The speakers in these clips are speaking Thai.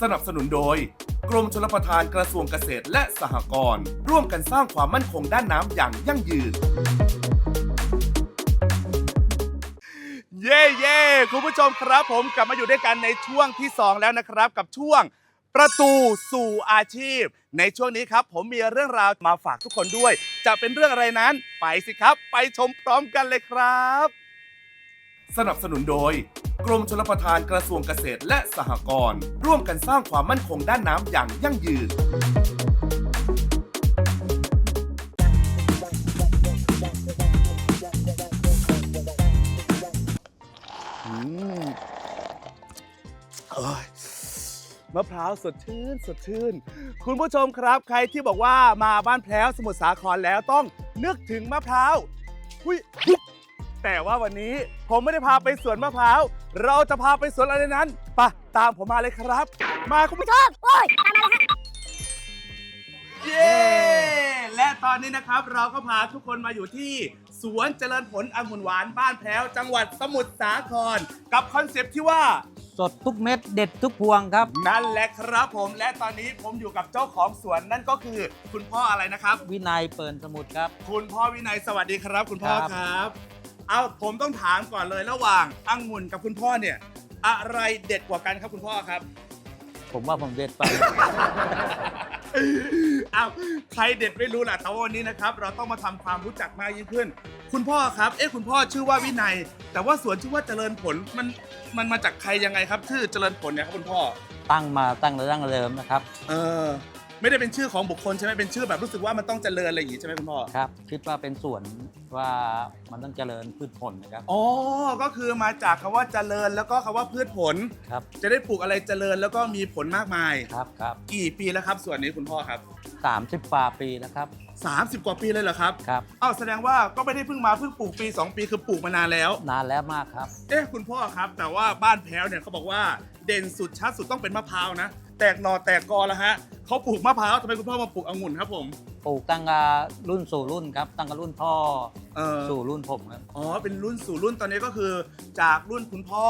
สนับสนุนโดย กรมชลประทานกระทรวงเกษตรและสหกรณ์ร่วมกันสร้างความมั่นคงด้านน้ำอย่างยั่งยืน เย่เย่คุณผู้ชมครับผมกลับมาอยู่ด้วยกันในช่วงที่ 2 แล้วนะครับ กับช่วงประตูสู่อาชีพ ในช่วงนี้ครับ ผมมีเรื่องราวมาฝากทุกคนด้วย จะเป็นเรื่องอะไรนั้น ไปสิครับ ไปชมพร้อมกันเลยครับ สนับสนุนโดย กรมชลประทานกระทรวงเกษตรและสหกรณ์ร่วมกันสร้างความมั่นคงด้านน้ำอย่างยั่งยืน อืมเอ้ยมะพร้าวสดชื่นสดชื่น คุณผู้ชมครับ ใครที่บอกว่ามาบ้านแพร้วสมุทรสาครแล้วต้องนึกถึงมะพร้าวหุย แต่ว่าวันนี้ผมไม่ได้พาไปสวนมะพร้าว เราจะพาไปสวนอะไรนั้นไปะตามผมมาเลยครับ มาคุณผู้ชมโอ้ยตามมาเลยฮะเย้และตอนนี้นะครับเราก็พาทุกคนมาอยู่ที่สวนเจริญผลองุ่นหวานบ้านแพ้ว จังหวัดสมุทรสาคร กับคอนเซปต์ที่ว่า สดทุกเม็ดเด็ดทุกพวงครับ นั่นแหละครับผมและตอนนี้ผมอยู่กับเจ้าของสวนนั่นก็คือ คุณพ่ออะไรนะครับ วินัยเปิดสมุดครับ คุณพ่อวินัยสวัสดีครับ คุณพ่อครับครับ เอาผมต้องถามก่อนเลยระหว่างองุ่นกับคุณพ่อเนี่ย อะไรเด็ดกว่ากันครับคุณพ่อครับ ผมว่าผมเด็ดไปอ้าวใครเด็ดไม่รู้แหละแต่ว่าวันนี้นะครับ เราต้องมาทำความรู้จักมากยิ่งขึ้น คุณพ่อครับ เอ๊ะคุณพ่อชื่อว่าวินัย แต่ว่าสวนชื่อว่าเจริญผลมันมันมาจากใครยังไงครับชื่อเจริญผลเนี่ยครับคุณพ่อ ตั้งมาตั้งแต่ตั้งเดิมนะครับ เออ ไม่ได้เป็นชื่อของบุคคลใช่ไหมเป็นชื่อแบบรู้สึกว่ามันต้องเจริญอะไรอย่างงี้ใช่ไหมคุณพ่อ ครับ คิดว่าเป็นสวนว่ามันต้องเจริญพืชผลนะครับ อ๋อ ก็คือมาจากคำว่าเจริญแล้วก็คำว่าพืชผล ครับจะได้ปลูกอะไรเจริญแล้วก็มีผลมากมาย ครับครับกี่ปีแล้วครับ ส่วนนี้คุณพ่อครับ สามสิบกว่าปีแล้วครับ 30 กว่าปีเลยเหรอครับครับ อ้าวแสดงว่าก็ไม่ได้เพิ่งมาเพิ่งปลูกปี 2 ปีคือปลูกมานานแล้ว นานแล้วมากครับ เอ๊ะคุณพ่อครับ แต่ว่าบ้านแพ้วเนี่ยเขาบอกว่าเด่นสุดชัดสุดต้องเป็นมะพร้าวนะ แตกหนอแตกกอแล้วฮะเขาปลูกมะพร้าวทำไมคุณพ่อมาปลูกองุ่นครับผม ปลูกตั้งแต่รุ่นสู่รุ่นครับ ตั้งแต่รุ่นพ่อเออ สู่รุ่นผมครับ อ๋อ เป็นรุ่นสู่รุ่นตอนนี้ก็คือ จากรุ่นคุณพ่อ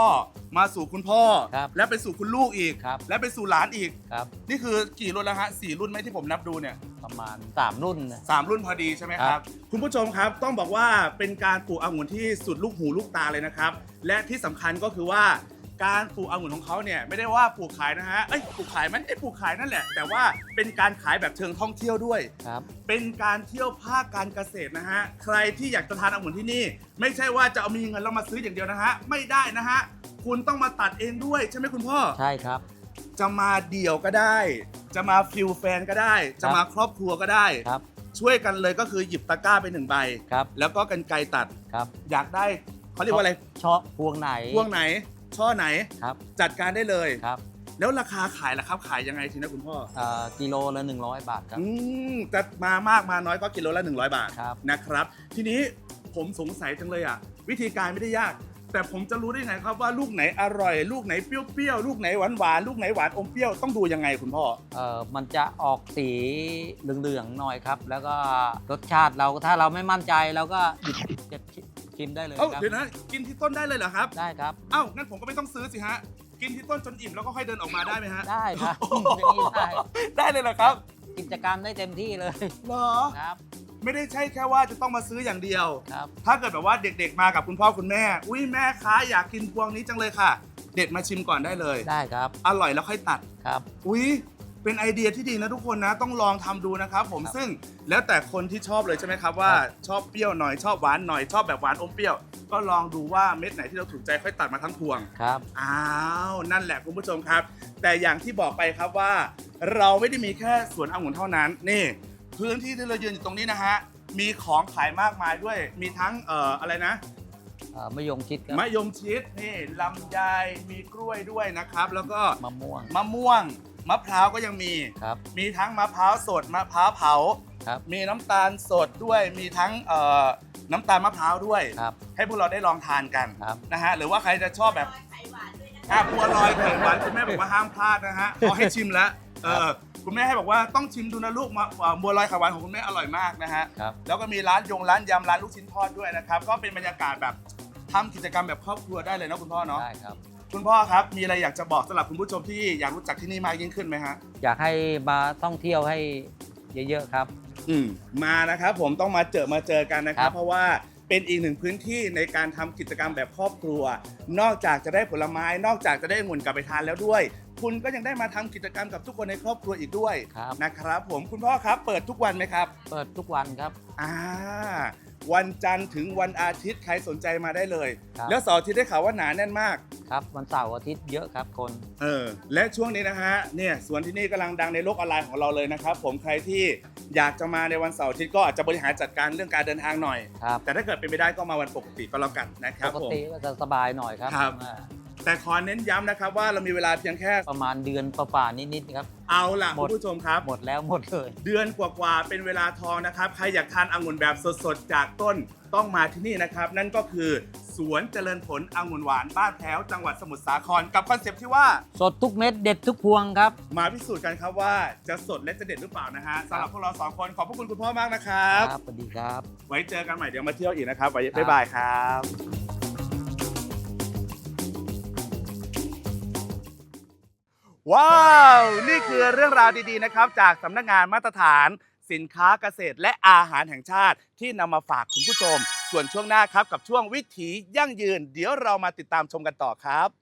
มาสู่คุณพ่อ ครับและไปสู่คุณลูกอีก ครับ และไปสู่หลานอีก ครับ นี่คือกี่รุ่นแล้วฮะสี่รุ่นไหมที่ผมนับดูเนี่ย ประมาณสามรุ่นนะ สามรุ่นพอดีใช่ไหมคครัรับ บ คุณผู้ชมครับต้องบอกว่าเป็นการปลูกองุ่นที่สุดลูกหูลูกตาเลยนะครับ และที่สำคัญก็คือว่า การปลูกองุ่นของเขาเนี่ยไม่ได้ว่าปลูกขายนะฮะเอ้ยปลูกขายมันไอ้ยปลูกขายนั่นแหละ แต่ว่าเป็นการขายแบบเชิงท่องเที่ยวด้วย ครับ เป็นการเที่ยวภาคการเกษตรนะฮะ ใครที่อยากจะทานองุ่นที่นี่ ไม่ใช่ว่าจะเอามีเงินแล้วมาซื้ออย่างเดียวนะฮะ ไม่ได้นะฮะ คุณต้องมาตัดเองด้วยใช่ไหมคุณพ่อ ใช่ครับ จะมาเดี่ยวก็ได้ จะมาฟิลแฟนก็ได้ จะมาครอบครัวก็ได้ ครับ ช่วยกันเลยก็คือหยิบตะกร้าไปหนึ่งใบ ครับ แล้วก็กันไกรตัด ครับ อยากได้เขาเรียกว่าอะไรชอบพวงไหน พวงไหน ช่อไหนครับจัดการได้เลย ครับแล้วราคาขายล่ะครับขายยังไงทีนะคุณพ่อเอ่อกิโลละ100 บาทครับ อืมจะมามากมาน้อยก็กิโลละ100 บาทครับ นะครับ ทีนี้ผมสงสัยจังเลยอะ วิธีการไม่ได้ยาก แต่ผมจะรู้ได้ไงครับว่าลูกไหนอร่อย ลูกไหนเปรี้ยวๆลูกไหนหวานหวานๆลูกไหนหวานอมเปรี้ยวต้องดูยังไงคุณพ่อ เอ่อมันจะออกสีเหลืองๆหน่อยครับ แล้วก็รสชาติเราถ้าเราไม่มั่นใจเราก็หยิบเก็บชิ มได้เลยเอ้าครับเดี๋ยวนะกินที่ต้นได้เลยเหรอครับ ได้ครับ เอ้างั้นผมก็ไม่ต้องซื้อสิฮะ กินที่ต้นจนอิ่มแล้วก็ค่อยเดินออกมาได้ไหมฮะ ได้ครับโอ้โห อย่างนี้ได้ได้เลยเหรอครับกิจกรรมได้เต็มที่เลยเหรอ ครับไม่ได้ใช่แค่ว่าจะต้องมาซื้ออย่างเดียว ครับ ถ้าเกิดแบบว่าเด็กๆมากับคุณพ่อคุณแม่ อุ้ยแม่ค้าอยากกินพวงนี้จังเลยค่ะ เด็ดมาชิมก่อนได้เลย ได้ครับอร่อยแล้วค่อยตัด ครับ อุ้ย เป็นไอเดียที่ดีนะทุกคนนะต้องลองทำดูนะครับผมครับซึ่งแล้วแต่คนที่ชอบเลยใช่ไหมครับว่าครับชอบเปรี้ยวหน่อยชอบหวานหน่อยชอบแบบหวานอมเปรี้ยว ก็ลองดูว่าเม็ดไหนที่เราถูกใจค่อยตัดมาทั้งพวง ครับ อ้าวนั่นแหละคุณผู้ชมครับ แต่อย่างที่บอกไปครับว่า เราไม่ได้มีแค่สวนองุ่นเท่านั้นนี่ พื้นที่ที่เรายืนอยู่ตรงนี้นะฮะมีของขายมากมายด้วย มีทั้งเอ่ออะไรนะเอ่อมะยงชิดครับมะยมชิดนี่ลำไยมีกล้วยด้วยนะครับ แล้วก็มะม่วง มะม่วง มะพร้าวก็ยังมี ครับ มีทั้งมะพร้าวสดมะพร้าวเผา ครับ มีน้ำตาลสดด้วยมีทั้งเอ่อน้ำตาลมะพร้าวด้วย ครับ ให้พวกเราได้ลองทานกันครับ นะฮะหรือว่าใครจะชอบแบบอะบัวลอยไข่หวานคุณแม่บอกว่าห้ามพลาดนะฮะขอให้ชิมแล้วเออคุณแม่ให้บอกว่าต้องชิมดูนะลูกมะเอ่อบัวลอยไข่หวานของคุณแม่อร่อยมากนะฮะ ครับ แล้วก็มีร้านยงร้านยำร้านลูกชิ้นทอดด้วยนะครับ ก็เป็นบรรยากาศแบบทำกิจกรรมแบบครอบครัวได้เลยนะคุณพ่อเนาะได้ครับ คุณพ่อครับ มีอะไรอยากจะบอกสำหรับคุณผู้ชมที่อยากรู้จักที่นี่มากยิ่งขึ้นไหมฮะ อยากให้มาท่องเที่ยวให้เยอะๆครับ อืมมานะครับผมต้องมาเจอมาเจอกันนะครัครับ บ เพราะว่าเป็นอีกหนึ่งพื้นที่ในการทำกิจกรรมแบบครอบครัว นอกจากจะได้ผลไม้ นอกจากจะได้องุ่นกลับไปทานแล้วด้วย คุณก็ยังได้มาทำกิจกรรมกับทุกคนในครอบครัวอีกด้วยครับ นะครับ ผมคุณพ่อครับเปิดทุกวันไหมครับ เปิดทุกวันครับ อ่าวันจันทร์ถึงวันอาทิตย์ใครสนใจมาได้เลย ครับ แล้วเสาร์อาทิตย์ได้ข่าวว่าหนาแน่นมาก ครับวันเสาร์อาทิตย์เยอะครับคน เออและช่วงนี้นะฮะเนี่ยสวนที่นี่กำลังดังในโลกออนไลน์ของเราเลยนะครับ ผมใครที่อยากจะมาในวันเสาร์อาทิตย์ก็อาจจะบริหารจัดการเรื่องการเดินทางหน่อย ครับแต่ถ้าเกิดเป็นไปได้ก็มาวันปกติก็แล้วกันนะคปรับกผม ติก็จะสบายหน่อยครับครับ อ่าแต่ขอเน้นย้ำนะครับว่าเรามีเวลาเพียงแค่ประมาณเดือนประๆนิดๆครับ เอาล่ะหมคุด ณผู้ชมครับ หมดแล้วหมดเลย เดือนกว่าๆ เป็นเวลาทองนะครับ ใครอยากทานองุ่นแบบสดๆ จากต้นต้องมาที่นี่นะครับ นั่นก็คือ สวนเจริญผลองุ่นหวานบ้านแพ้วจังหวัดสมุทรสาครกับคอนเซปต์ที่ว่า สดทุกเม็ดเด็ดทุกพวงครับ มาพิสูจน์กันครับว่าจะสดและจะเด็ดหรือเปล่านะฮะสำหรับพวกเราสองคนขอบพระคุณคุณพ่อมากนะครับ สวัสดีครับ ไว้เจอกันใหม่เดี๋ยวมาเที่ยวอีกนะครับไว้ครับบ๊ายบายครับว้าว นี่คือเรื่องราวดีๆนะครับ จากสำนักงานมาตรฐาน สินค้าเกษตรและอาหารแห่งชาติ ที่นำมาฝากคุณผู้ชม ส่วนช่วงหน้าครับกับช่วงวิถียั่งยืน เดี๋ยวเรามาติดตามชมกันต่อครับ